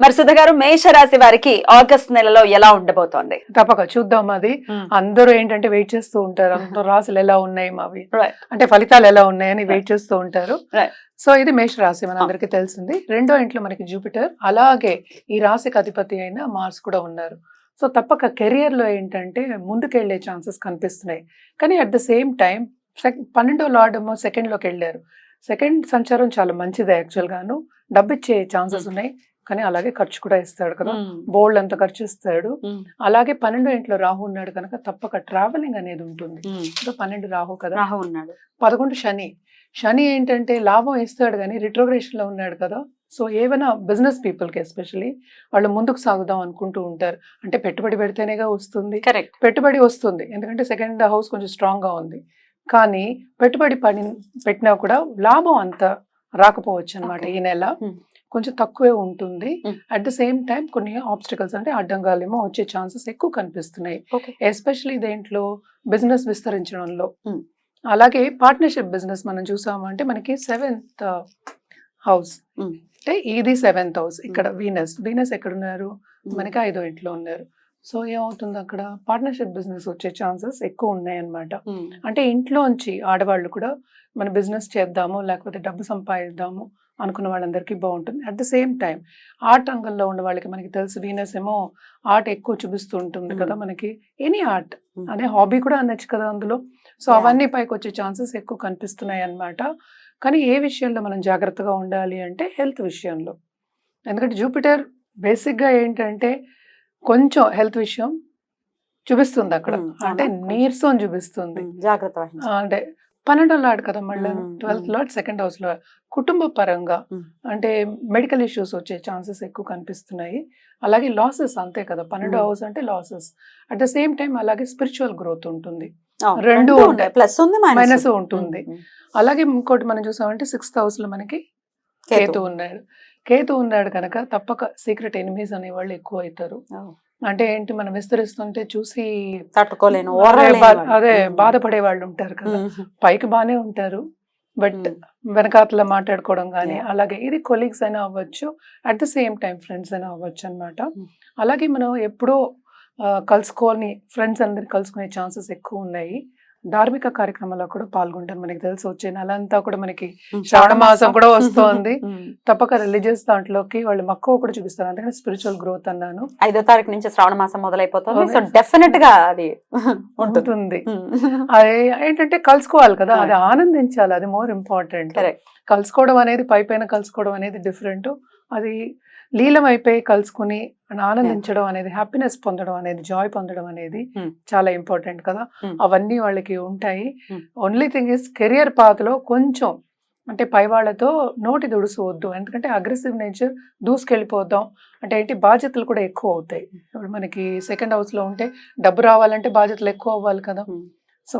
మరి సుధ గారు మేష రాశి వారికి ఆగస్ట్ నెలలో ఎలా ఉండబోతోంది? తప్పక చూద్దాం అది. అందరూ ఏంటంటే వెయిట్ చేస్తూ ఉంటారు. అందరూ రాశులు ఎలా ఉన్నాయి మావి. అంటే ఫలితాలు ఎలా ఉన్నాయని వెయిట్ చేస్తూ ఉంటారు. సో ఇది మేష రాశి మనందరికీ తెలిసింది. రెండో ఇంట్లో మనకి జూపిటర్ అలాగే ఈ రాశికి అధిపతి అయిన మార్స్ కూడా ఉన్నారు. సో తప్పక కెరియర్లో ఏంటంటే ముందుకెళ్ళే ఛాన్సెస్ కనిపిస్తున్నాయి. కానీ అట్ ద సేమ్ టైం పన్నెండో లార్డ్ ఏమో సెకండ్లోకి వెళ్ళారు. సెకండ్ సంచారం చాలా మంచిది యాక్చువల్ గాను డబ్బు ఇచ్చే ఛాన్సెస్ Hmm. ఉన్నాయి. కానీ అలాగే ఖర్చు కూడా ఇస్తాడు కదా. బోల్డ్ అంత ఖర్చు ఇస్తాడు. అలాగే పన్నెండో ఇంట్లో రాహు ఉన్నాడు కనుక తప్పక ట్రావెలింగ్ అనేది ఉంటుంది. పన్నెండు రాహు కదా. రాహు ఉన్నాడు. పదకొండు శని. శని ఏంటంటే లాభం ఇస్తాడు కానీ రిట్రోగ్రేషన్లో ఉన్నాడు కదా. సో ఏమైనా బిజినెస్ పీపుల్కి ఎస్పెషల్లీ వాళ్ళు ముందుకు సాగుదాం అనుకుంటూ ఉంటారు. అంటే పెట్టుబడి పెడితేనేగా వస్తుంది. కరెక్ట్ పెట్టుబడి వస్తుంది. ఎందుకంటే సెకండ్ హౌస్ కొంచెం స్ట్రాంగ్గా ఉంది. కానీ పెట్టుబడి పని పెట్టినా కూడా లాభం అంత రాకపోవచ్చు అనమాట. ఈ నెల. కొంచెం తక్కువే ఉంటుంది. అట్ ద సేమ్ టైం కొన్ని ఆబ్స్టికల్స్ అంటే అడ్డంగాలేమో వచ్చే ఛాన్సెస్ ఎక్కువ కనిపిస్తున్నాయి. ఓకే. ఎస్పెషలీ దేంట్లో బిజినెస్ విస్తరించడంలో. అలాగే పార్ట్నర్షిప్ బిజినెస్ మనం చూసామంటే మనకి సెవెంత్ హౌస్ Mm. అంటే ఇది సెవెంత్ హౌస్ ఇక్కడ వీనస్ వీనస్ ఎక్కడ ఉన్నారు మనకి ఐదో ఇంట్లో ఉన్నారు. సో ఏమవుతుంది అక్కడ? పార్ట్నర్షిప్ బిజినెస్ వచ్చే ఛాన్సెస్ ఎక్కువ ఉన్నాయి అన్నమాట అంటే ఇంట్లోంచి ఆడవాళ్ళు కూడా మన బిజినెస్ చేద్దాము లేకపోతే డబ్బు సంపాదిద్దాము అనుకున్న వాళ్ళందరికీ బాగుంటుంది. At the same time art రంగంలో ఉన్న వాళ్ళకి మనకి తెలుసు వీనస్ ఏమో ఆర్ట్ ఎక్కువ చూపిస్తూ ఉంటుంది కదా Mm. మనకి. Any art Mm. అనే హాబీ కూడా అనొచ్చు కదా అందులో. సో. అవన్నీ పైకి వచ్చే ఛాన్సెస్ ఎక్కువ కనిపిస్తున్నాయి అన్నమాట. కానీ ఏ విషయంలో మనం జాగ్రత్తగా ఉండాలి అంటే హెల్త్ విషయంలో. ఎందుకంటే జూపిటర్ బేసిక్గా ఏంటంటే కొంచెం హెల్త్ విషయం చూపిస్తుంది అక్కడ. Mm, అంటే. నీరసం చూపిస్తుంది. జాగ్రత్త అంటే పన్నెండో లాడ్ కదా మళ్ళీ. ట్వెల్త్. లాడ్ సెకండ్ హౌస్లో కుటుంబ పరంగా. అంటే మెడికల్ ఇష్యూస్ వచ్చే ఛాన్సెస్ ఎక్కువ కనిపిస్తున్నాయి. అలాగే లాసెస్ అంతే కదా పన్నెండో. హౌస్ అంటే losses. At the same time అలాగే స్పిరిచువల్ గ్రోత్ ఉంటుంది. రెండు ఉంటాయి. ప్లస్ ఉంది మైనస్ ఉంటుంది. అలాగే ఇంకోటి మనం చూసామంటే సిక్స్త్ హౌస్లో మనకి కేతు. ఉన్నాడు. కేతు ఉన్నాడు కనుక తప్పక సీక్రెట్ ఎనిమీస్ అనే వాళ్ళు ఎక్కువ అవుతారు. అంటే ఏంటి మనం విస్తరిస్తుంటే చూసి తట్టుకోలేను అదే. బాధపడే వాళ్ళు ఉంటారు కదా. పైకి బానే ఉంటారు బట్. వెనకాతల మాట్లాడుకోవడం కానీ. అలాగే ఇది కొలీగ్స్ అయినా అవ్వచ్చు at the same time friends అయినా అవ్వచ్చు అనమాట. అలాగే మనం ఎప్పుడో కలుసుకోని ఫ్రెండ్స్ అందరు కలుసుకునే ఛాన్సెస్ ఎక్కువ ఉన్నాయి ధార్మిక కార్యక్రమాల్లో కూడా పాల్గొంటారు మనకి తెలిసి. వచ్చే నెల అంతా కూడా మనకి. శ్రావణ మాసం కూడా వస్తోంది. తప్పక రిలీజియస్ దాంట్లోకి వాళ్ళు మక్కువ కూడా చూపిస్తారు. అందుకని స్పిరిచువల్ గ్రోత్ అన్నాను. ఐదో తారీఖు నుంచి శ్రావణ మాసం మొదలైపోతుంది. సో డెఫినెట్గా అది ఉంటుంది. అది ఏంటంటే కలుసుకోవాలి కదా. అది. ఆనందించాలి. అది మోర్ ఇంపార్టెంట్. కలుసుకోవడం అనేది పై పైన కలుసుకోవడం అనేది డిఫరెంట్ అది లీలం అయిపోయి కలుసుకుని ఆనందించడం అనేది హ్యాపీనెస్ పొందడం అనేది జాయ్ పొందడం అనేది Hmm. చాలా ఇంపార్టెంట్ కదా. Hmm. అవన్నీ వాళ్ళకి ఉంటాయి. Hmm. Only thing is career పాత్లో కొంచెం అంటే పై వాళ్ళతో నోటి దుడుసు వద్దు. ఎందుకంటే అగ్రెసివ్ నేచర్ దూసుకెళ్ళిపోద్దాం. అంటే ఏంటి? బాధ్యతలు కూడా ఎక్కువ అవుతాయి. ఇప్పుడు మనకి సెకండ్ హౌస్లో ఉంటే డబ్బు రావాలంటే బాధ్యతలు ఎక్కువ అవ్వాలి కదా. Hmm. సో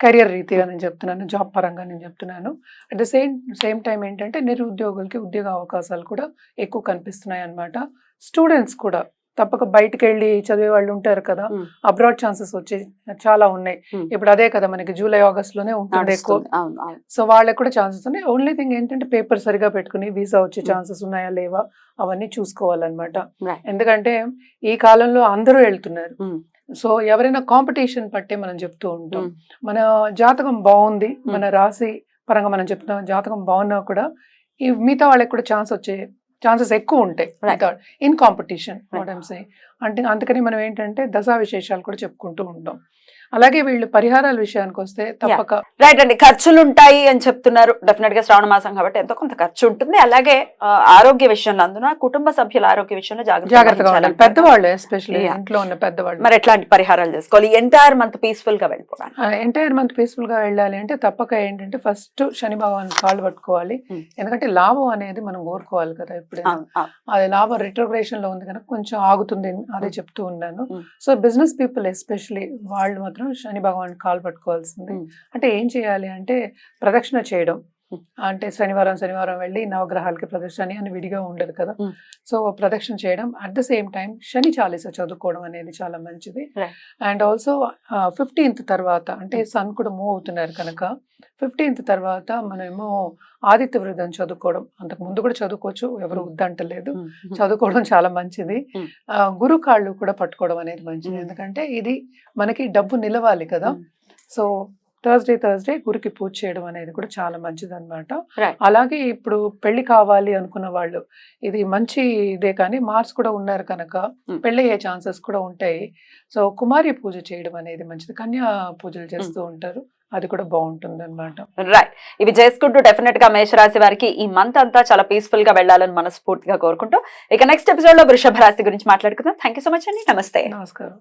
కెరియర్ రీతిగా నేను చెప్తున్నాను జాబ్ పరంగా నేను చెప్తున్నాను at the same same time ఏంటంటే నిరుద్యోగులకి ఉద్యోగ అవకాశాలు కూడా ఎక్కువ కనిపిస్తున్నాయి అన్నమాట స్టూడెంట్స్ కూడా తప్పక బయటికి వెళ్ళి చదివే వాళ్ళు ఉంటారు కదా Hmm. అబ్రాడ్ ఛాన్సెస్ వచ్చే చాలా ఉన్నాయి Hmm. ఇప్పుడు అదే కదా మనకి జూలై ఆగస్ట్లోనే ఉంటుంది ఎక్కువ. సో వాళ్ళకి కూడా ఛాన్సెస్ ఉన్నాయి ఓన్లీ థింగ్ ఏంటంటే పేపర్ సరిగా పెట్టుకుని వీసా వచ్చే Hmm. ఛాన్సెస్ ఉన్నాయా లేవా అవన్నీ చూసుకోవాలన్నమాట. ఎందుకంటే ఈ కాలంలో అందరూ వెళ్తున్నారు Hmm. సో ఎవరైనా కాంపిటీషన్ పట్టే మనం చెప్తూ ఉంటాం. మన జాతకం బాగుంది మన రాశి పరంగా మనం చెప్తున్నాం జాతకం బాగున్నా కూడా ఈ మిగతా వాళ్ళకి కూడా ఛాన్స్ వచ్చే ఛాన్సెస్ ఎక్కువ ఉంటాయి. In competition. వాట్ అంటే అందుకని మనం ఏంటంటే దశా విశేషాలు కూడా చెప్పుకుంటూ ఉంటాం అలాగే వీళ్ళు పరిహారాల విషయానికి వస్తే తప్పక. రైట్ అండి. ఖర్చులు ఉంటాయి అని చెప్తున్నారు. డెఫినెట్గా శ్రావణ మాసం కాబట్టి ఎంతో కొంత ఖర్చు ఉంటుంది అలాగే ఆరోగ్య విషయంలో అందున కుటుంబ సభ్యుల ఆరోగ్య విషయంలో జాగ్రత్త జాగ్రత్తగా. పెద్దవాళ్ళు ఎస్పెషల్లీ. ఇంట్లో ఉన్న పెద్దవాళ్ళు. మరి ఎట్లాంటి పరిహారాలు చేసుకోవాలి? ఎంటైర్ మంత్ పీస్ఫుల్గా వెళ్ళిపోవాలి ఎంటైర్ మంత్ పీస్ఫుల్గా వెళ్ళాలి అంటే తప్పక ఏంటంటే ఫస్ట్ శని భగవాన్ కాళ్ళు పట్టుకోవాలి. Hmm. ఎందుకంటే లాభం అనేది మనం కోరుకోవాలి కదా అవును. అది లాభం రిట్రోగ్రేషన్లో ఉంది కనుక కొంచెం ఆగుతుంది. అదే Mm. చెప్తూ ఉన్నాను. సో బిజినెస్ పీపుల్ ఎస్పెషలీ వాళ్ళు మాత్రం శని భగవాన్ కాల్ పట్టుకోవాల్సింది. అంటే ఏం చేయాలి అంటే ప్రదక్షిణ చేయడం. అంటే శనివారం శనివారం వెళ్ళి నవగ్రహాలకి ప్రదక్షిణ అని విడిగా ఉండదు కదా Mm. సో ప్రదక్షిణ చేయడం at the same time Shani Chalisa చదువుకోవడం అనేది చాలా మంచిది. అండ్ ఆల్సో ఫిఫ్టీన్త్ తర్వాత అంటే సన్ కూడా మూవ్ అవుతున్నారు కనుక ఫిఫ్టీన్త్ తర్వాత మనమేమో ఆదిత్య వృద్ధం చదువుకోవడం అంతకు ముందు కూడా చదువుకోవచ్చు ఎవరు Mm. వద్దంటలేదు. చదువుకోవడం చాలా మంచిది గురు కాళ్ళు కూడా పట్టుకోవడం అనేది మంచిది. ఎందుకంటే ఇది మనకి డబ్బు నిలవాలి కదా. సో థర్స్డే థర్స్డే గురికి పూజ చేయడం అనేది కూడా చాలా మంచిది అనమాట. అలాగే ఇప్పుడు పెళ్ళి కావాలి అనుకున్న వాళ్ళు ఇది మంచి ఇదే కానీ మార్క్స్ కూడా ఉన్నారు కనుక Mm. పెళ్ళి అయ్యే ఛాన్సెస్ కూడా ఉంటాయి. సో కుమారి పూజ చేయడం అనేది మంచిది. కన్యా పూజలు చేస్తూ ఉంటారు. అది కూడా బాగుంటుంది అనమాట రైట్ ఇవి చేసుకుంటూ డెఫినెట్గా మేషరాశి వారికి ఈ మంత్ అంతా చాలా పీస్ఫుల్గా వెళ్ళాలని మనస్ఫూర్తిగా కోరుకుంటూ ఇక నెక్స్ట్ ఎపిసోడ్లో వృషభ రాశి గురించి మాట్లాడుకుందాం. థ్యాంక్ యూ సో మచ్ అండి. నమస్తే. నమస్కారం.